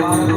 Ooh.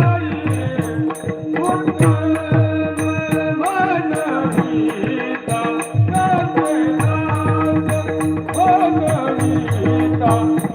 गीत होी